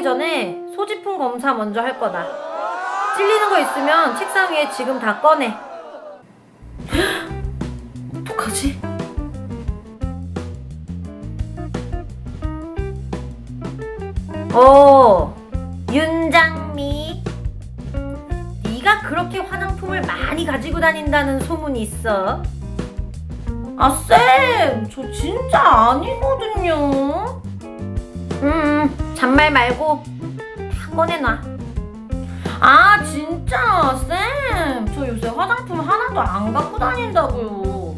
하기 전에 소지품 검사 먼저 할 거다. 찔리는 거 있으면 책상 위에 지금 다 꺼내. 어떡하지? 어, 윤장미. 네가 그렇게 화장품을 많이 가지고 다닌다는 소문이 있어. 아, 쌤! 저 진짜 아니거든요. 음, 잔말 말고 다 꺼내놔. 아, 진짜, 쌤! 저 요새 화장품 하나도 안 갖고 다닌다고요.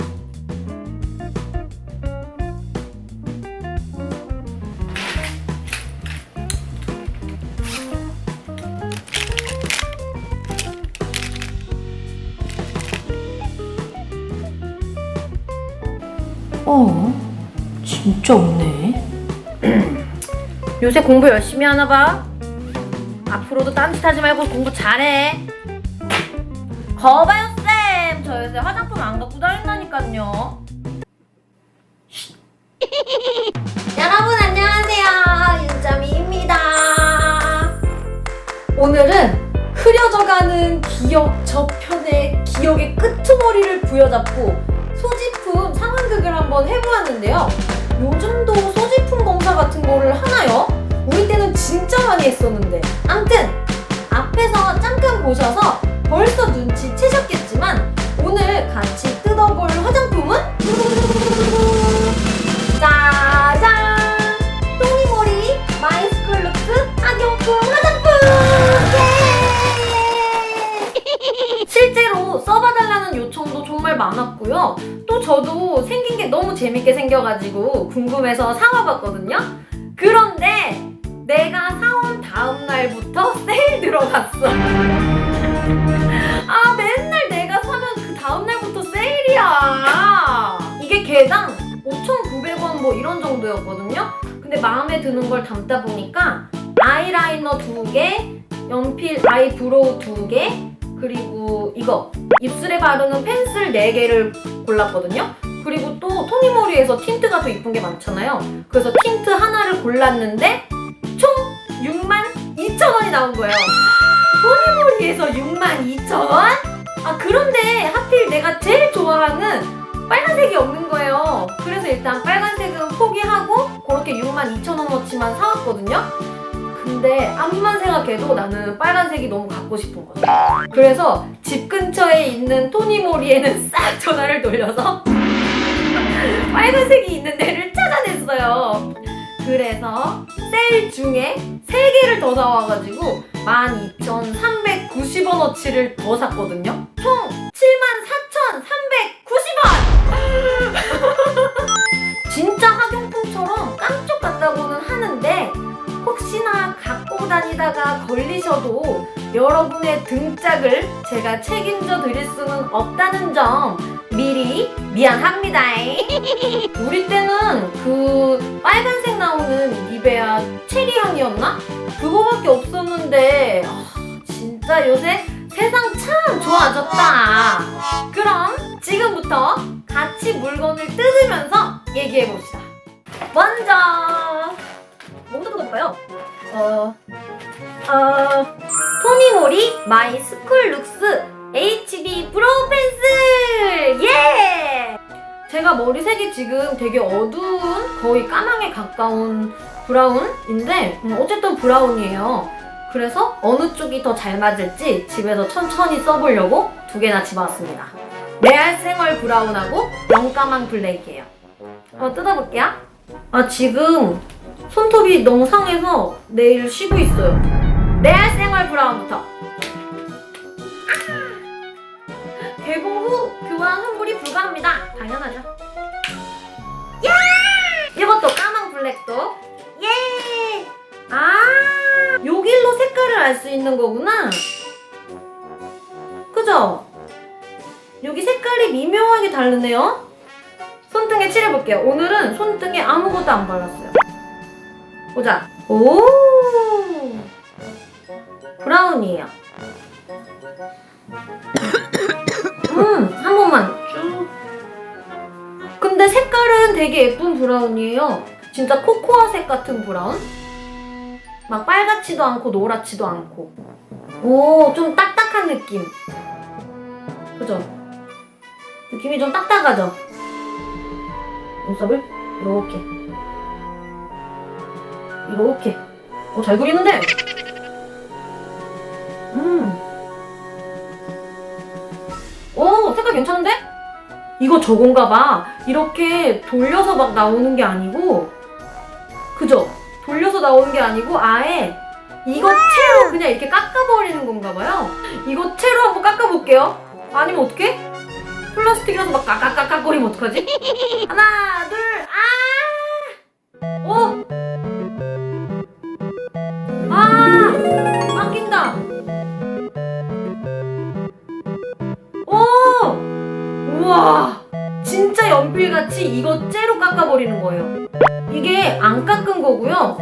어? 진짜 없네. 요새 공부 열심히 하나 봐. 앞으로도 딴짓 하지 말고 공부 잘해. 거봐요, 쌤. 저 요새 화장품 안 갖고 다닌다니까요. 여러분, 안녕하세요. 윤자미입니다. 오늘은 흐려져가는 기억 저편의 기억의 끄트머리를 부여잡고 소지품 상황극을 한번 해보았는데요. 요즘도 소지품 검사 같은 거를 하나요? 우리 때는 진짜 많이 했었는데. 암튼 앞에서 잠깐 보셔서 벌써 눈치 채셨겠지만 오늘 같이 뜯어볼 화장품은 정말 많았고요. 또 저도 생긴 게 너무 재밌게 생겨가지고 궁금해서 사와봤거든요. 그런데 내가 사온 다음 날부터 세일 들어갔어. 아 맨날 내가 사면 그 다음 날부터 세일이야. 이게 개당 5,900원 뭐 이런 정도였거든요. 근데 마음에 드는 걸 담다 보니까 아이라이너 두 개, 연필 아이브로우 두 개, 그리고 이거 입술에 바르는 펜슬 4개를 골랐거든요. 그리고 또 토니모리에서 틴트가 더 이쁜 게 많잖아요. 그래서 틴트 하나를 골랐는데 총 6만 2천 원이 나온 거예요. 토니모리에서 6만 2천 원? 아 그런데 하필 내가 제일 좋아하는 빨간색이 없는 거예요. 그래서 일단 빨간색은 포기하고 그렇게 6만 2천 원어치만 사왔거든요. 근데 앞만 생각해도 나는 빨간색이 너무 갖고 싶은 거죠. 그래서 집 근처에 있는 토니모리에는 싹 전화를 돌려서 빨간색이 있는 데를 찾아냈어요. 그래서 셀 중에 3개를 더 사와가지고 12,390원어치를 더 샀거든요. 총 7만 4 다니다가 걸리셔도 여러분의 등짝을 제가 책임져 드릴 수는 없다는 점 미리 미안합니다. 우리 때는 그 빨간색 나오는 니베아 체리 향이었나? 그거밖에 없었는데 아, 진짜 요새 세상 참 좋아졌다. 그럼 지금부터 같이 물건을 뜯으면서 얘기해 봅시다. 먼저 뭐부터 뜯어볼까요? 어, 어, 토니모리 마이 스쿨 룩스 HB 브로우 펜슬! 예! 제가 머리색이 지금 되게 어두운 거의 까망에 가까운 브라운인데 음, 어쨌든 브라운이에요. 그래서 어느 쪽이 더 잘 맞을지 집에서 천천히 써보려고 두 개나 집어왔습니다. 레알 생얼 브라운하고 영까망 블랙이에요. 한번 뜯어볼게요. 아 지금 손톱이 너무 상해서 내일 쉬고 있어요. 레알 생얼 브라운부터. 아! 개봉 후 교환 환불이 불가합니다. 당연하죠. 야! 이것도 까망 블랙도. 예! 아! 요 길로 색깔을 알 수 있는 거구나. 그죠? 여기 색깔이 미묘하게 다르네요. 손등에 칠해볼게요. 오늘은 손등에 아무것도 안 발랐어요. 보자. 오! 브라운이에요. 음, 한 번만 쭉. 근데 색깔은 되게 예쁜 브라운이에요. 진짜 코코아색 같은 브라운? 막 빨갛지도 않고 노랗지도 않고. 오, 좀 딱딱한 느낌. 그죠? 느낌이 좀 딱딱하죠? 눈썹을 이렇게. 이렇게. 오, 잘 그리는데? 음. 오, 색깔 괜찮은데? 이거 저건가 봐. 이렇게 돌려서 막 나오는 게 아니고, 그죠? 돌려서 나오는 게 아니고, 아예 이거 채로 그냥 이렇게 깎아버리는 건가 봐요. 이거 채로 한번 깎아볼게요. 아니면 어떡해? 플라스틱이라서 막 깎깎깎거리면 어떡하지? 하나, 둘, 아! 오! 우와! 진짜 연필같이 이거 째로 깎아버리는 거예요. 이게 안 깎은 거고요.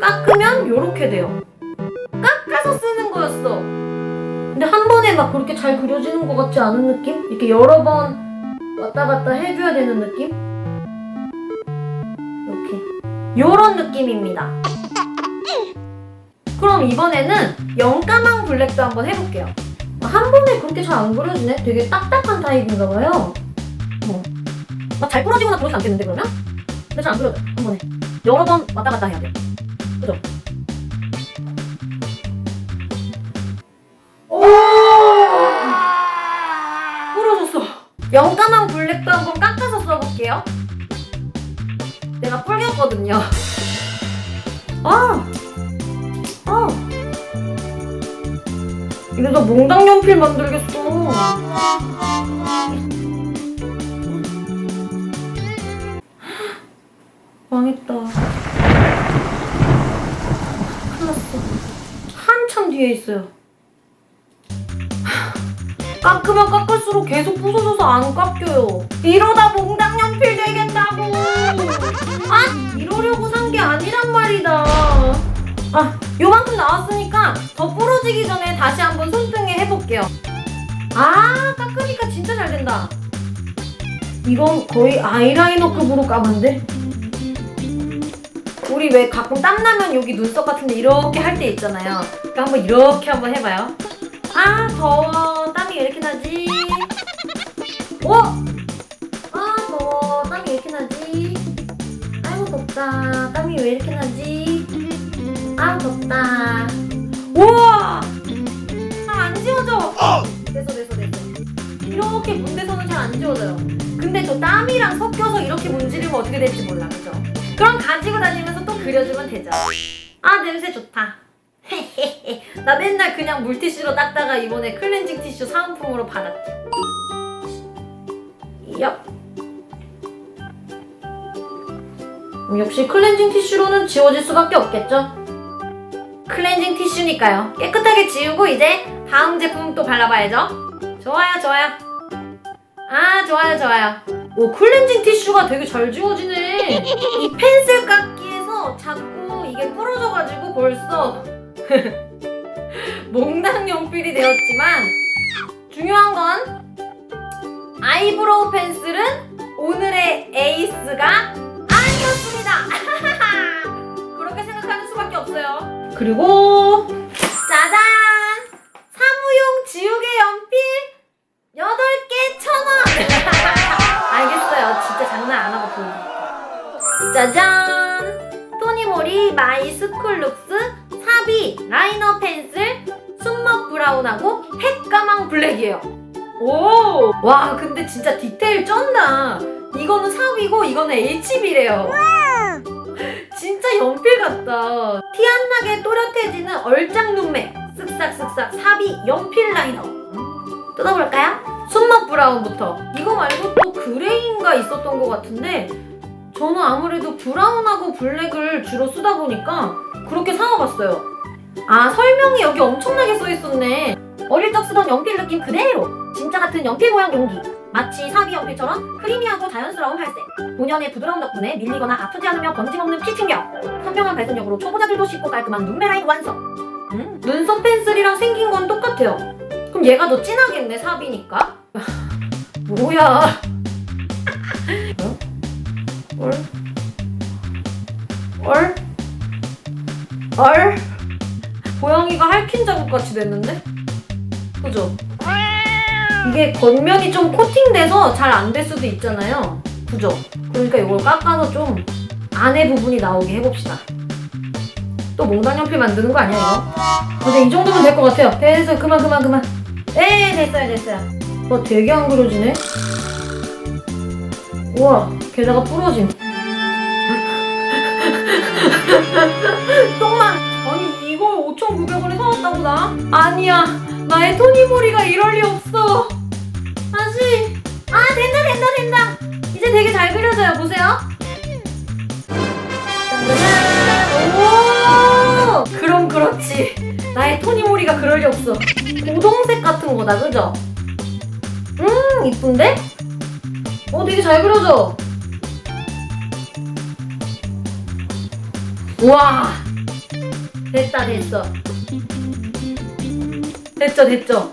깎으면 요렇게 돼요. 깎아서 쓰는 거였어. 근데 한 번에 막 그렇게 잘 그려지는 것 같지 않은 느낌? 이렇게 여러 번 왔다 갔다 해줘야 되는 느낌? 이렇게. 요런 느낌입니다. 그럼 이번에는 영까망 블랙도 한번 해볼게요. 한 번에 그렇게 잘안 그려지네? 되게 딱딱한 타입인가 봐요. 어. 막잘 부러지거나 그러지 않겠는데 그러면? 근데 잘안 그려져 한 번에. 여러 번 왔다 갔다 해야 돼. 그죠? 부러졌어. 영까망 블랙도 한 번 깎아서 써볼게요. 내가 뿔겼거든요. 아! 아! 이러다 몽당 연필 만들겠어. 망했다. 큰일 났어. 한참 뒤에 있어요. 깎으면 깎을수록 계속 부서져서 안 깎여요. 이러다 몽당 연필 되겠다고. 아, 이러려고 산 게 아니란 말이다. 아, 요만큼 나왔으니까 더 해볼게요. 아, 깎으니까 진짜 잘 된다. 이건 거의 아이라이너급으로 까만데? 우리 왜 가끔 땀나면 여기 눈썹 같은데 이렇게 할 때 있잖아요. 그러니까 한번 이렇게 한번 해봐요. 아, 더워. 땀이 왜 이렇게 나지? 어? 아, 더워. 땀이 왜 이렇게 나지? 아이고, 덥다. 땀이 왜 이렇게 나지? 아, 덥다. 문지르면 어떻게 될지 몰라, 그죠? 그럼 가지고 다니면서 또 그려주면 되죠. 아, 냄새 좋다. 나 맨날 그냥 물티슈로 닦다가 이번에 클렌징 티슈 사은품으로 받았지. 얍. 음, 역시 클렌징 티슈로는 지워질 수밖에 없겠죠? 클렌징 티슈니까요. 깨끗하게 지우고 이제 다음 제품 또 발라봐야죠. 좋아요, 좋아요. 아, 좋아요, 좋아요. 오, 클렌징 티슈가 되게 잘 지워지네. 이 펜슬 깎기에서 자꾸 이게 부러져가지고 벌써 몽당 연필이 되었지만 중요한 건 아이브로우 펜슬은 오늘의 에이스가 아니었습니다. 그렇게 생각하는 수밖에 없어요. 그리고 짜잔! 토니모리 마이 스쿨룩스 사비 라이너 펜슬 순먹 브라운하고 핵가망 블랙이에요. 오! 와, 근데 진짜 디테일 쩐다. 이거는 사비고 이거는 HB래요. 진짜 연필 같다. 티 안 나게 또렷해지는 얼짱 눈매. 쓱싹쓱싹 사비 연필 라이너. 뜯어볼까요? 순맛 브라운부터. 이거 말고 또 그레이인가 있었던 것 같은데 저는 아무래도 브라운하고 블랙을 주로 쓰다 보니까 그렇게 사와봤어요. 아 설명이 여기 엄청나게 써있었네. 어릴 적 쓰던 연필 느낌 그대로. 진짜 같은 연필 모양 용기. 마치 사비 연필처럼 크리미하고 자연스러운 발색. 본연의 부드러움 덕분에 밀리거나 아프지 않으며 번짐 없는 피팅력. 선명한 발색력으로 초보자들도 쉽고 깔끔한 눈매 라인 완성. 음, 눈썹 펜슬이랑 생긴 건 똑같아요. 그럼 얘가 더 진하겠네 사비니까. 뭐야? 어? 얼? 얼? 얼? 코팅 작업 같이 됐는데? 그죠? 이게 겉면이 좀 코팅돼서 잘 안 될 수도 있잖아요. 그죠? 그러니까 이걸 깎아서 좀 안에 부분이 나오게 해봅시다. 또 몽당 연필 만드는 거 아니야 이거? 근데 이 정도면 될 것 같아요. 됐어 그만 그만 그만. 네 됐어요 됐어요. 와 되게 안 그려지네. 우와 게다가 부러짐. 똥만. 아니 이걸 5,900원에 사왔다고 나? 아니야. 나의 토니모리가 이럴 리 없어. 다시. 아 된다 된다 된다. 이제 되게 잘 그려져요. 보세요. 짠짜잔. 오. 그럼 그렇지. 나의 토니모리가 그럴 리 없어. 고동색 같은 거다, 그죠? 음 이쁜데? 어 되게 잘 그려져. 우와. 됐다 됐어. 됐죠 됐죠.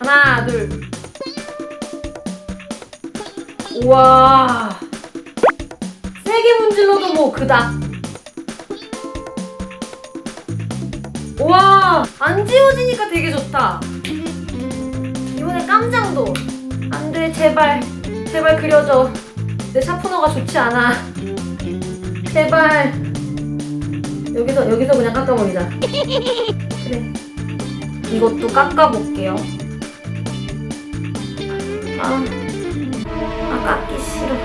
하나 둘. 우와. 세게 문질러도 뭐 그닥. 우와. 안 지워지니까 되게 좋다. 이번에 깜장도. 안돼 제발. 제발 그려줘. 내 샤프너가 좋지 않아 제발. 여기서 여기서 그냥 깎아버리자. 그래. 이것도 깎아볼게요. 아, 아 깎기 싫어.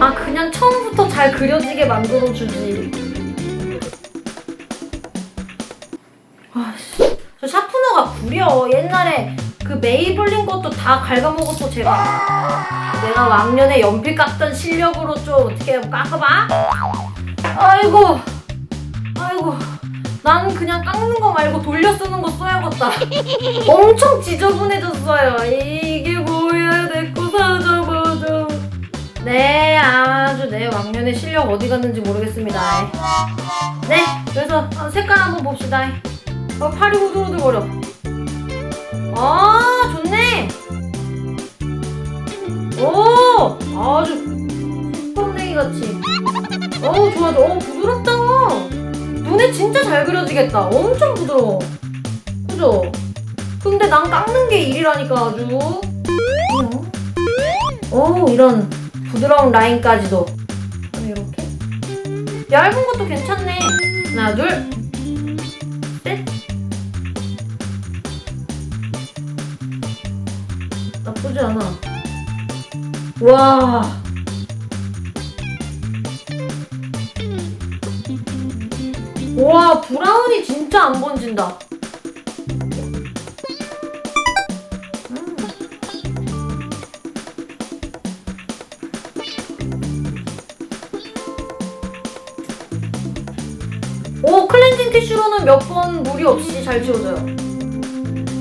아 그냥 처음부터 잘 그려지게 만들어주지. 아씨. 저 샤프너가 구려. 옛날에 그 메이블린 것도 다 갉아먹었어 제가 내가 왕년에 연필 깎던 실력으로 좀 어떻게 깎아봐? 아이고, 아이고, 나는 그냥 깎는 거 말고 돌려 쓰는 거 써야겠다. 엄청 지저분해졌어요. 이게 뭐야, 내 거 사줘보죠. 네, 아주 내 왕년의 실력 어디 갔는지 모르겠습니다. 네, 그래서 아, 색깔 한번 봅시다. 어, 팔이 후들후들거려. 아, 좋네. 오! 아주 뻔데기 같이. 어 좋아 좋아. 어 부드럽다. 눈에 진짜 잘 그려지겠다. 엄청 부드러워. 그죠? 근데 난 깎는 게 일이라니까 아주. 어? 오 이런 부드러운 라인까지도. 이렇게. 얇은 것도 괜찮네. 하나 둘 나쁘지 않아. 와. 와, 브라운이 진짜 안 번진다. 음. 오, 클렌징 티슈로는 몇 번 무리 없이 잘 지워져요.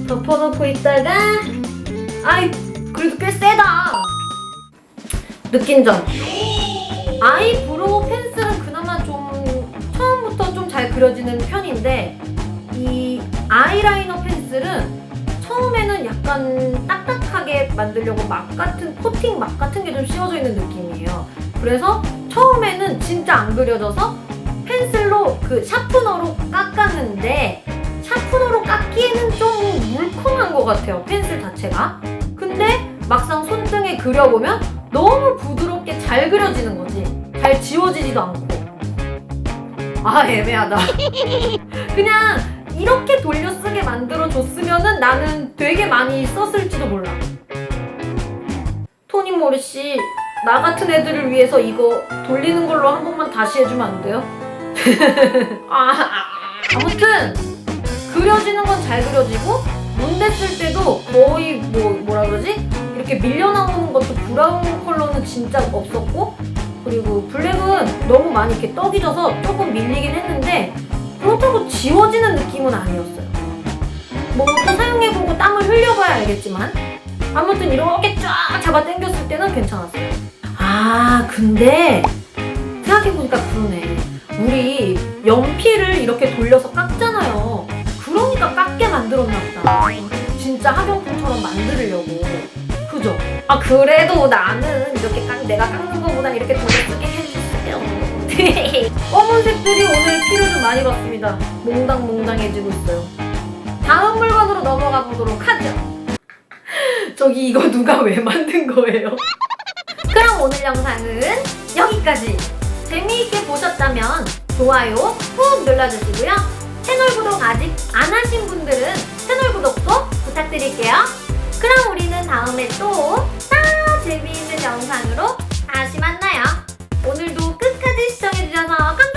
덮어놓고 있다가, 아이, 그래도 꽤 세다. 느낀 점. 아이브로우 펜슬은 그나마 좀 처음부터 좀 잘 그려지는 편인데 이 아이라이너 펜슬은 처음에는 약간 딱딱하게 만들려고 막 같은 코팅 막 같은 게 좀 씌워져 있는 느낌이에요. 그래서 처음에는 진짜 안 그려져서 펜슬로 그 샤프너로 깎았는데 샤프너로 깎기에는 좀 물컹한 것 같아요. 펜슬 자체가. 근데 막상 손등에 그려보면 너무 부드럽게 잘 그려지는 거지. 잘 지워지지도 않고. 아, 애매하다. 그냥 이렇게 돌려쓰게 만들어줬으면은 나는 되게 많이 썼을지도 몰라. 토니 모리씨, 나 같은 애들을 위해서 이거 돌리는 걸로 한 번만 다시 해주면 안 돼요? 아, 아, 아무튼, 그려지는 건 잘 그려지고, 눈 댔을 때도 거의 뭐, 뭐라 그러지? 이렇게 밀려 나오는 것도 브라운 컬러는 진짜 없었고 그리고 블랙은 너무 많이 이렇게 떡이 져서 조금 밀리긴 했는데 그렇다고 지워지는 느낌은 아니었어요. 뭐 또 사용해보고 땀을 흘려봐야 알겠지만 아무튼 이렇게 쫙 잡아 당겼을 때는 괜찮았어요. 아 근데 생각해보니까 그러네. 우리 연필을 이렇게 돌려서 깎잖아요. 그러니까 깎게 만들었나 보다. 진짜 학용품처럼 만들려고. 그죠? 아 그래도 나는 이렇게 깎 내가 깎는 거보다 이렇게 돌려 쓰게 해주세요. 검은색들이 오늘 피를 좀 많이 받습니다. 몽당몽당해지고 있어요. 다음 물건으로 넘어가 보도록 하죠. 저기 이거 누가 왜 만든 거예요? 그럼 오늘 영상은 여기까지. 재미있게 보셨다면 좋아요 꾹 눌러주시고요. 채널 구독 아직 안 하신 분들은 채널 구독도 부탁드릴게요. 그럼 우리는 다음에 또 다 재미있는 영상으로 다시 만나요. 오늘도 끝까지 시청해주셔서 감사합니다.